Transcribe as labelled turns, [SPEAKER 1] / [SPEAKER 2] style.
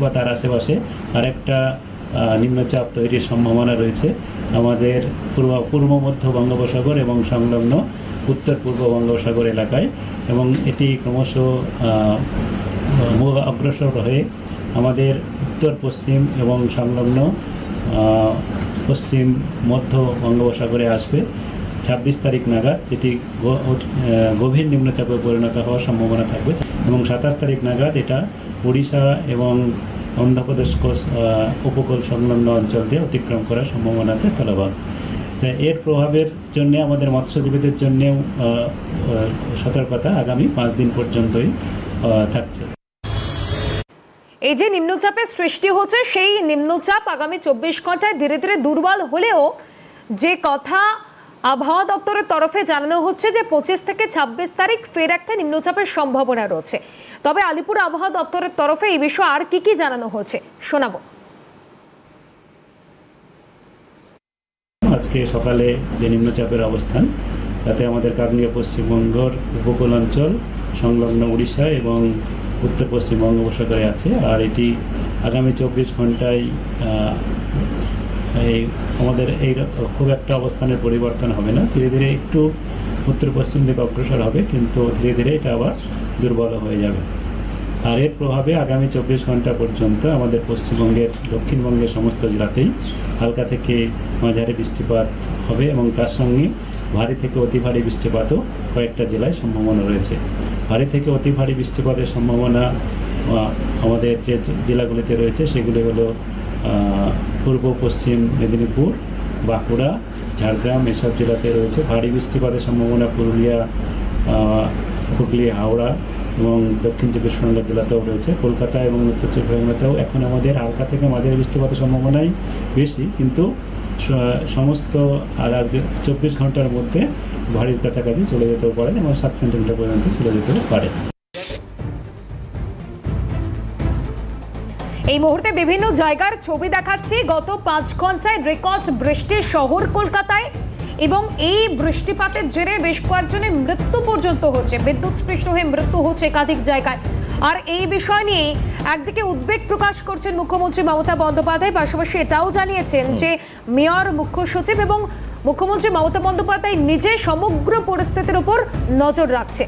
[SPEAKER 1] বা তার আশেপাশে আরেকটা নিম্নচাপ তৈরির সম্ভাবনা রয়েছে। আমাদের পূর্ব পূর্ব মধ্য বঙ্গোপসাগর এবং সংলগ্ন উত্তর পূর্ব বঙ্গোপসাগর এলাকায় এবং এটি ক্রমশ অগ্রসর হয়ে আমাদের উত্তর, পশ্চিম এবং সংলগ্ন পশ্চিম মধ্য বঙ্গোপসাগরে আসবে। ছাব্বিশ তারিখ নাগাদ যেটি গভীর নিম্নচাপে পরিণত হওয়ার সম্ভাবনা থাকবে এবং সাতাশ তারিখ নাগাদ এটা উড়িষ্যা এবং অন্ধ্রপ্রদেশ উপকূল সংলগ্ন অঞ্চল দিয়ে অতিক্রম করার সম্ভাবনা আছে স্থলভাগ। এর প্রভাবের জন্য, আমাদের মৎস্যজীবীদের জন্যেও সতর্কতা আগামী পাঁচ দিন পর্যন্তই থাকছে।
[SPEAKER 2] এই যে নিম্নচাপের সৃষ্টি হচ্ছে, সেই নিম্নচাপ আগামী চব্বিশ ঘন্টায় ধীরে ধীরে দুর্বল হলেও যে কথা আবহাওয়া দপ্তরের তরফে জানানো হচ্ছে যে পঁচিশ থেকে ছাব্বিশ তারিখ ফের একটা নিম্নচাপের সম্ভাবনা রয়েছে। তবে আলিপুর আবহাওয়া দপ্তরের তরফে এই বিষয়ে আর কি কি জানানো হয়েছে, শোনাবো।
[SPEAKER 1] আজকে সকালে যে নিম্নচাপের অবস্থান, তাতে আমাদের কাকনীয় পশ্চিমবঙ্গর উপকূল অঞ্চল সংলগ্ন উড়িষ্যা এবং উত্তর পশ্চিম বঙ্গোপসাগরে আছে। আর এটি আগামী চব্বিশ ঘন্টায় এই আমাদের এই খুব একটা অবস্থানের পরিবর্তন হবে না। ধীরে ধীরে একটু উত্তর পশ্চিম দিকে অগ্রসর হবে, কিন্তু ধীরে ধীরে এটা আবার দুর্বল হয়ে যাবে। আর এর প্রভাবে আগামী চব্বিশ ঘণ্টা পর্যন্ত আমাদের পশ্চিমবঙ্গের, দক্ষিণবঙ্গের সমস্ত জেলাতেই হালকা থেকে মাঝারি বৃষ্টিপাত হবে এবং তার সঙ্গে ভারী থেকে অতি ভারী বৃষ্টিপাতও কয়েকটা জেলায় সম্ভাবনা রয়েছে। ভারী থেকে অতি ভারী বৃষ্টিপাতের সম্ভাবনা আমাদের যে জেলাগুলিতে রয়েছে, সেগুলি হলো পূর্ব, পশ্চিম মেদিনীপুর, বাঁকুড়া, ঝাড়গ্রাম এসব জেলাতে রয়েছে ভারী বৃষ্টিপাতের সম্ভাবনা পুরুলিয়া হুগলি, হাওড়া এবং দক্ষিণ চব্বিশ পরগনা জেলাতেও রয়েছে। কলকাতা এবং উত্তর চব্বিশ পরগনাতেও এখন আমাদের হালকা থেকে মাঝারি বৃষ্টিপাতের সম্ভাবনাই বেশি, কিন্তু সমস্ত আজকে চব্বিশ ঘণ্টার মধ্যে ভারীর কাছাকাছি চলে যেতেও পারে এবং সাত সেন্টিমিটার পর্যন্ত চলে যেতেও পারে।
[SPEAKER 2] এই মুহূর্তে বিভিন্ন জায়গার ছবি দেখাচ্ছি। গত পাঁচ ঘন্টায় রেকর্ড বৃষ্টি শহর কলকাতায় এবং এই বৃষ্টিপাতের জেরে বেশ কয়েকজনের মৃত্যু পর্যন্ত হচ্ছে। বিদ্যুৎ স্পৃষ্ট হয়ে মৃত্যু হচ্ছে একাধিক জায়গায়। আর এই বিষয় নিয়ে একদিকে উদ্বেগ প্রকাশ করছেন মুখ্যমন্ত্রী মমতা বন্দ্যোপাধ্যায়, পাশাপাশি এটাও জানিয়েছেন যে মেয়র, মুখ্য সচিব এবং মুখ্যমন্ত্রী মমতা বন্দ্যোপাধ্যায় নিজে সমগ্র পরিস্থিতির উপর নজর রাখছে।